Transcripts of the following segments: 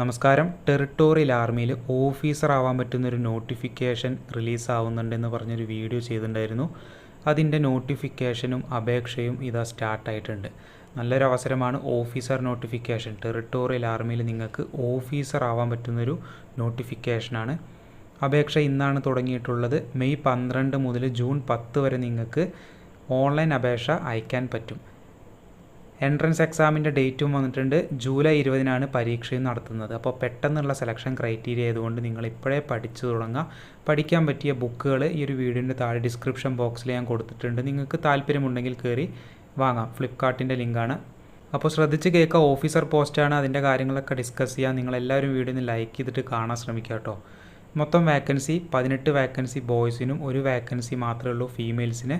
നമസ്കാരം. ടെറിട്ടോറിയൽ ആർമിയിൽ ഓഫീസർ ആവാൻ പറ്റുന്നൊരു നോട്ടിഫിക്കേഷൻ റിലീസ് ആവുന്നുണ്ടെന്ന് പറഞ്ഞൊരു വീഡിയോ ചെയ്തിട്ടുണ്ടായിരുന്നു. അതിന്റെ നോട്ടിഫിക്കേഷനും അപേക്ഷയും ഇതാ സ്റ്റാർട്ടായിട്ടുണ്ട്. നല്ലൊരു അവസരമാണ് ഓഫീസർ നോട്ടിഫിക്കേഷൻ. ടെറിട്ടോറിയൽ ആർമിയിൽ നിങ്ങൾക്ക് ഓഫീസർ ആവാൻ പറ്റുന്നൊരു നോട്ടിഫിക്കേഷനാണ്. അപേക്ഷ ഇന്നാണ് തുടങ്ങിയിട്ടുള്ളത്. മെയ് പന്ത്രണ്ട് മുതൽ ജൂൺ പത്ത് വരെ നിങ്ങൾക്ക് ഓൺലൈൻ അപേക്ഷ അയക്കാൻ പറ്റും. എൻട്രൻസ് എക്സാമിന്റെ ഡേറ്റും വന്നിട്ടുണ്ട്. ജൂലൈ ഇരുപതിനാണ് പരീക്ഷയും നടത്തുന്നത്. അപ്പോൾ പെട്ടെന്നുള്ള സെലക്ഷൻ ക്രൈറ്റീരിയ ആയതുകൊണ്ട് നിങ്ങൾ ഇപ്പോഴേ പഠിച്ചു തുടങ്ങുക പഠിക്കാൻ പറ്റിയ ബുക്കുകൾ ഈ ഒരു വീഡിയോന്റെ താഴെ ഡിസ്ക്രിപ്ഷൻ ബോക്സിൽ ഞാൻ കൊടുത്തിട്ടുണ്ട്. നിങ്ങൾക്ക് താല്പര്യമുണ്ടെങ്കിൽ കയറി വാങ്ങാം. ഫ്ലിപ്കാർട്ടിന്റെ ലിങ്കാണ്. അപ്പോൾ ശ്രദ്ധിച്ച് കേൾക്കുക. ഓഫീസർ പോസ്റ്റാണ്. അതിന്റെ കാര്യങ്ങളൊക്കെ ഡിസ്കസ് ചെയ്യാം. നിങ്ങളെല്ലാവരും വീഡിയോ ഒന്ന് ലൈക്ക് ചെയ്തിട്ട് കാണാൻ ശ്രമിക്കുക കേട്ടോ. മൊത്തം വാക്കൻസി പതിനെട്ട് വാക്കൻസി ബോയ്സിനും ഒരു വാക്കൻസി മാത്രമേ ഉള്ളൂ ഫീമെയിൽസിന്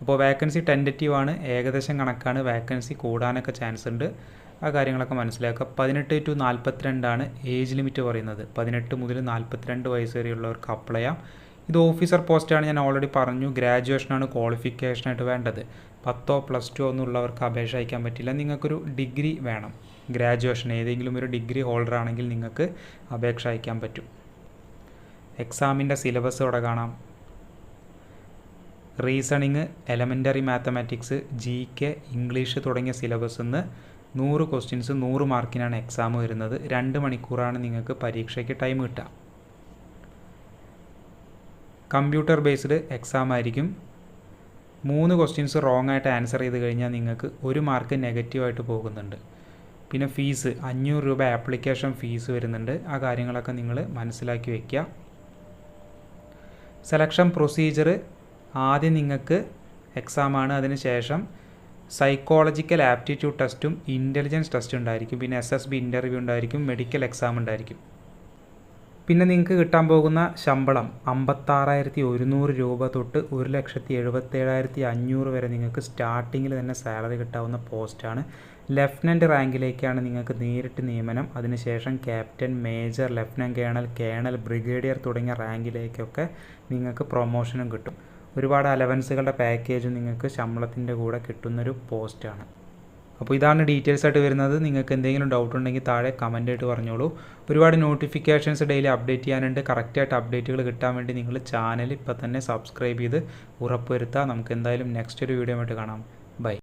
അപ്പോൾ വേക്കൻസി ടെന്ററ്റീവ് ആണ്. ഏകദേശം കണക്കാണ്. വേക്കൻസി കൂടാനൊക്കെ ചാൻസ് ഉണ്ട്. ആ കാര്യങ്ങളൊക്കെ മനസ്സിലാക്കുക. പതിനെട്ട് ടു നാൽപ്പത്തിരണ്ടാണ് ഏജ് ലിമിറ്റ് പറയുന്നത്. പതിനെട്ട് മുതൽ നാൽപ്പത്തിരണ്ട് വയസ്സ് വരെയുള്ളവർക്ക് അപ്ലൈ ചെയ്യാം. ഇത് ഓഫീസർ പോസ്റ്റാണ് ഞാൻ ഓൾറെഡി പറഞ്ഞു. ഗ്രാജുവേഷനാണ് ക്വാളിഫിക്കേഷനായിട്ട് വേണ്ടത്. പത്തോ പ്ലസ് ടു ഒന്നും ഉള്ളവർക്ക് അപേക്ഷ അയക്കാൻ പറ്റില്ല. നിങ്ങൾക്കൊരു ഡിഗ്രി വേണം. ഗ്രാജുവേഷൻ ഏതെങ്കിലും ഒരു ഡിഗ്രി ഹോൾഡർ ആണെങ്കിൽ നിങ്ങൾക്ക് അപേക്ഷ അയക്കാൻ പറ്റും. എക്സാമിന്റെ സിലബസ് ഇവിടെ കാണാം. Reasoning elementary mathematics G K English തുടങ്ങിയ സിലബസിൽ നിന്ന് നൂറ് ക്വസ്റ്റ്യൻസ് നൂറ് മാർക്കിനാണ് എക്സാം വരുന്നത്. രണ്ട് മണിക്കൂറാണ് നിങ്ങൾക്ക് പരീക്ഷയ്ക്ക് ടൈം കിട്ടുക. കമ്പ്യൂട്ടർ ബേസ്ഡ് എക്സാം ആയിരിക്കും. മൂന്ന് ക്വസ്റ്റ്യൻസ് റോങ് ആയിട്ട് ആൻസർ ചെയ്ത് കഴിഞ്ഞാൽ നിങ്ങൾക്ക് ഒരു മാർക്ക് നെഗറ്റീവായിട്ട് പോകുന്നുണ്ട്. പിന്നെ ഫീസ് അഞ്ഞൂറ് രൂപ ആപ്ലിക്കേഷൻ ഫീസ് വരുന്നുണ്ട്. ആ കാര്യങ്ങളൊക്കെ നിങ്ങൾ മനസ്സിലാക്കി വയ്ക്കുക സെലക്ഷൻ പ്രൊസീജിയർ ആദ്യം നിങ്ങൾക്ക് എക്സാമാണ് അതിന് ശേഷം സൈക്കോളജിക്കൽ ആപ്റ്റിറ്റ്യൂഡ് ടെസ്റ്റും ഇന്റലിജൻസ് ടെസ്റ്റും ഉണ്ടായിരിക്കും. പിന്നെ എസ് എസ് ബി ഇന്റർവ്യൂ ഉണ്ടായിരിക്കും. മെഡിക്കൽ എക്സാം ഉണ്ടായിരിക്കും. പിന്നെ നിങ്ങൾക്ക് കിട്ടാൻ പോകുന്ന ശമ്പളം അമ്പത്താറായിരത്തി ഒരുന്നൂറ് രൂപ തൊട്ട് ഒരു ലക്ഷത്തി എഴുപത്തേഴായിരത്തി അഞ്ഞൂറ് വരെ നിങ്ങൾക്ക് സ്റ്റാർട്ടിങ്ങിൽ തന്നെ സാലറി കിട്ടാവുന്ന പോസ്റ്റാണ് ലെഫ്റ്റനന്റ് റാങ്കിലേക്കാണ് നിങ്ങൾക്ക് നേരിട്ട് നിയമനം. അതിനുശേഷം captain major lieutenant colonel colonel brigadier തുടങ്ങിയ റാങ്കിലേക്കൊക്കെ നിങ്ങൾക്ക് പ്രൊമോഷനും കിട്ടും. ഒരുപാട് അലവൻസുകളുടെ പാക്കേജ് നിങ്ങൾക്ക് ശമ്പളത്തിന്റെ കൂടെ കിട്ടുന്നൊരു പോസ്റ്റാണ്. അപ്പോൾ ഇതാണ് ഡീറ്റെയിൽസ് ആയിട്ട് വരുന്നത്. നിങ്ങൾക്ക് എന്തെങ്കിലും ഡൗട്ട് ഉണ്ടെങ്കിൽ താഴെ കമന്റ് ആയിട്ട് പറഞ്ഞോളൂ. ഒരുപാട് നോട്ടിഫിക്കേഷൻസ് ഡെയിലി അപ്ഡേറ്റ് ചെയ്യാനുണ്ട്. കറക്റ്റായിട്ട് അപ്ഡേറ്റുകൾ കിട്ടാൻ വേണ്ടി നിങ്ങൾ ചാനൽ ഇപ്പോൾ തന്നെ സബ്സ്ക്രൈബ് ചെയ്ത് ഉറപ്പുവരുത്തുക. നമുക്ക് എന്തായാലും നെക്സ്റ്റ് ഒരു വീഡിയോ ആയിട്ട് കാണാം. ബൈ